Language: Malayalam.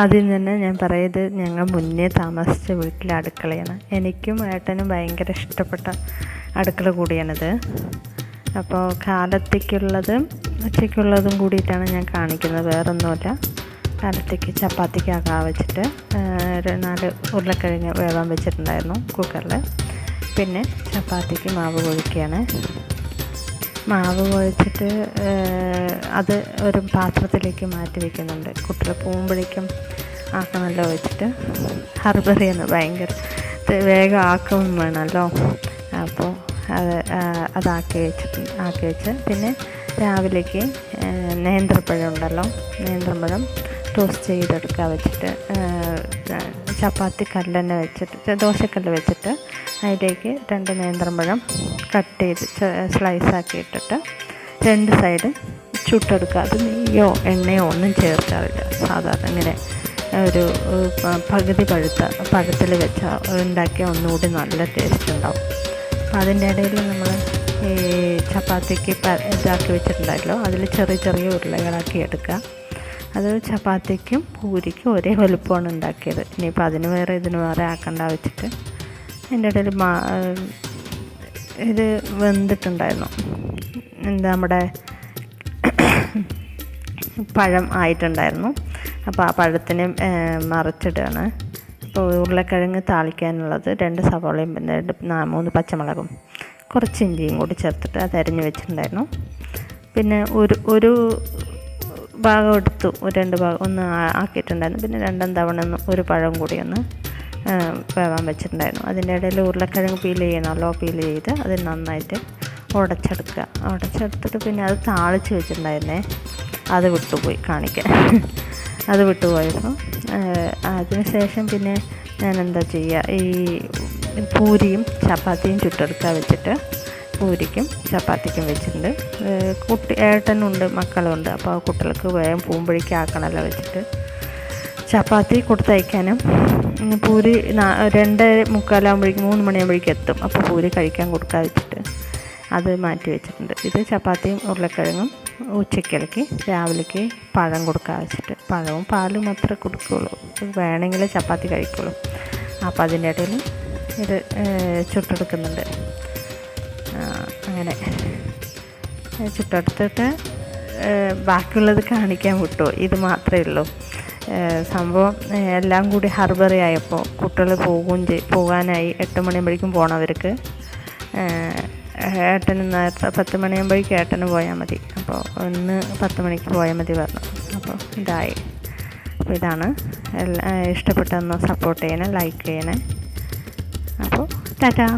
ആദ്യം തന്നെ ഞാൻ പറയുന്നത് ഞങ്ങൾ മുന്നേ താമസിച്ച വീട്ടിലെ അടുക്കളയാണ്. എനിക്കും ഏട്ടനും ഭയങ്കര ഇഷ്ടപ്പെട്ട അടുക്കള കൂടിയാണിത്. അപ്പോൾ കാലത്തേക്കുള്ളതും ഉച്ചയ്ക്കുള്ളതും കൂടിയിട്ടാണ് ഞാൻ കാണിക്കുന്നത്. വേറൊന്നുമില്ല. കാലത്തേക്ക് ചപ്പാത്തിക്ക് ആകാൻ വെച്ചിട്ട് നാല് ഉരുളക്കിഴങ്ങ് വേവാൻ വെച്ചിട്ടുണ്ടായിരുന്നു കുക്കറിൽ. പിന്നെ ചപ്പാത്തിക്ക് മാവ് കുഴിക്കുകയാണ് മാവ് കുഴച്ചിട്ട് അത് ഒരു പാത്രത്തിലേക്ക് മാറ്റി വയ്ക്കുന്നുണ്ട് കുട്ടികൾ പോകുമ്പോഴേക്കും ആക്കുന്നല്ലോ വെച്ചിട്ട് ഹർബറിയാണ് ഭയങ്കര വേഗം ആക്കും വേണമല്ലോ. അപ്പോൾ അത് അതാക്കി വെച്ചിട്ട് ആക്കി വെച്ച് പിന്നെ രാവിലേക്ക് നേന്ത്രപ്പഴം ഉണ്ടല്ലോ. നേന്ത്രപ്പഴം ടോസ്റ്റ് ചെയ്തെടുക്കുക വെച്ചിട്ട് ചപ്പാത്തി കല്ലെന്നെ വെച്ചിട്ട് ദോശക്കല്ല് വെച്ചിട്ട് അതിലേക്ക് രണ്ട് നേന്ത്രമ്പഴം കട്ട് ചെയ്ത് സ്ലൈസ് ആക്കി ഇട്ടിട്ട് രണ്ട് സൈഡ് ചുട്ടെടുക്കുക. അത് നെയ്യോ എണ്ണയോ ഒന്നും ചേർക്കാറില്ല. സാധാരണ ഇങ്ങനെ ഒരു പകുതി പഴുത്ത പഴത്തിൽ വെച്ച ഉണ്ടാക്കിയ ഒന്നുകൂടി നല്ല ടേസ്റ്റ് ഉണ്ടാവും. അപ്പം അതിന്റെ ഇടയിൽ നമ്മൾ ഈ ചപ്പാത്തിക്ക് ഇതാക്കി വെച്ചിട്ടുണ്ടല്ലോ അതിൽ ചെറിയ ചെറിയ ഉരുളകളാക്കി എടുക്കുക. അത് ചപ്പാത്തിക്കും പൂരിക്കും ഒരേ വലുപ്പമാണ് ഉണ്ടാക്കിയത്. ഇനിയിപ്പോൾ അതിന് വേറെ ഇതിന് വേറെ ആക്കണ്ട വെച്ചിട്ട് എന്റെ ഇടയിൽ മാ ഇത് വെന്തിട്ടുണ്ടായിരുന്നു. എന്താ നമ്മുടെ പഴം ആയിട്ടുണ്ടായിരുന്നു. അപ്പോൾ ആ പഴത്തിന് മറിച്ചിടുകയാണ് ഇപ്പോൾ ഉരുളക്കിഴങ്ങ് താളിക്കാനുള്ളത്. രണ്ട് സവാളയും രണ്ട് മൂന്ന് പച്ചമുളകും കുറച്ച് ഇഞ്ചിയും കൂടി ചേർത്തിട്ട് അത് അരിഞ്ഞ് വെച്ചിട്ടുണ്ടായിരുന്നു. പിന്നെ ഒരു ഒരു ഭാഗം എടുത്തു രണ്ട് ഭാഗം ഒന്ന് ആക്കിയിട്ടുണ്ടായിരുന്നു. പിന്നെ രണ്ടാം തവണ ഒന്ന് ഒരു പഴം കൂടി ഒന്ന് വേവാൻ വെച്ചിട്ടുണ്ടായിരുന്നു. അതിന്റെ ഇടയിൽ ഉരുളക്കിഴങ്ങ് പീൽ ചെയ്യണമല്ലോ പീൽ ചെയ്ത് അത് നന്നായിട്ട് ഉടച്ചെടുക്കുക. ഉടച്ചെടുത്തിട്ട് പിന്നെ അത് താളിച്ച് വെച്ചിട്ടുണ്ടായിരുന്നേ. അത് വിട്ടുപോയി കാണിക്കാൻ. അത് വിട്ടുപോയപ്പോൾ അതിനുശേഷം പിന്നെ ഞാൻ എന്താ ചെയ്യുക? ഈ പൂരിയും ചപ്പാത്തിയും ചുട്ടെടുക്കുക വെച്ചിട്ട് പൂരിക്കും ചപ്പാത്തിക്കും വെച്ചിട്ടുണ്ട്. കുട്ടി ഏട്ടനുണ്ട് മക്കളുണ്ട്. അപ്പോൾ കുട്ടികൾക്ക് വേഗം പൂമ്പഴിക്ക് ആക്കണമല്ലോ വെച്ചിട്ട്. ചപ്പാത്തി കൊടുത്തയക്കാനും. പൂരി രണ്ട് മുക്കാലാകുമ്പോഴേക്കും മൂന്ന് മണിയാകുമ്പോഴേക്കും എത്തും. അപ്പോൾ പൂരി കഴിക്കാൻ കൊടുക്കാൻ വെച്ചിട്ട് അത് മാറ്റി വെച്ചിട്ടുണ്ട്. ഇത് ചപ്പാത്തിയും ഉരുളക്കിഴങ്ങും ഉച്ചയ്ക്കിലേക്ക് രാവിലേക്ക് പഴം കൊടുക്കാൻ വെച്ചിട്ട്. പഴവും പാലും മാത്രമേ കൊടുക്കുകയുള്ളൂ വേണമെങ്കിൽ ചപ്പാത്തി കഴിക്കുള്ളൂ. അപ്പോൾ അതിന്റെ ഇടയിൽ ഇത് ചുട്ടെടുക്കുന്നുണ്ട്. അങ്ങനെ. ചുട്ടെടുത്തിട്ട് ബാക്കിയുള്ളത് കാണിക്കാൻ വിട്ടു. ഇത് മാത്രമേ ഉള്ളൂ. സംഭവം എല്ലാം കൂടി ഹർബറി ആയപ്പോൾ കുട്ടികൾ പോകും പോകാനായി എട്ട് മണിയാകുമ്പോഴേക്കും പോകണവർക്ക് ഏട്ടന് നേരത്തെ പത്ത് മണിയാകുമ്പോഴേക്കും ഏട്ടന് പോയാൽ മതി. അപ്പോൾ ഒന്ന് പത്ത് മണിക്ക് പോയാൽ മതി പറഞ്ഞു. അപ്പോൾ ഇതായി. അപ്പോൾ ഇതാണ്. ഇഷ്ടപ്പെട്ടൊന്ന് സപ്പോർട്ട് ചെയ്യണേ ലൈക്ക് ചെയ്യണേ. അപ്പോൾ ടാറ്റാ.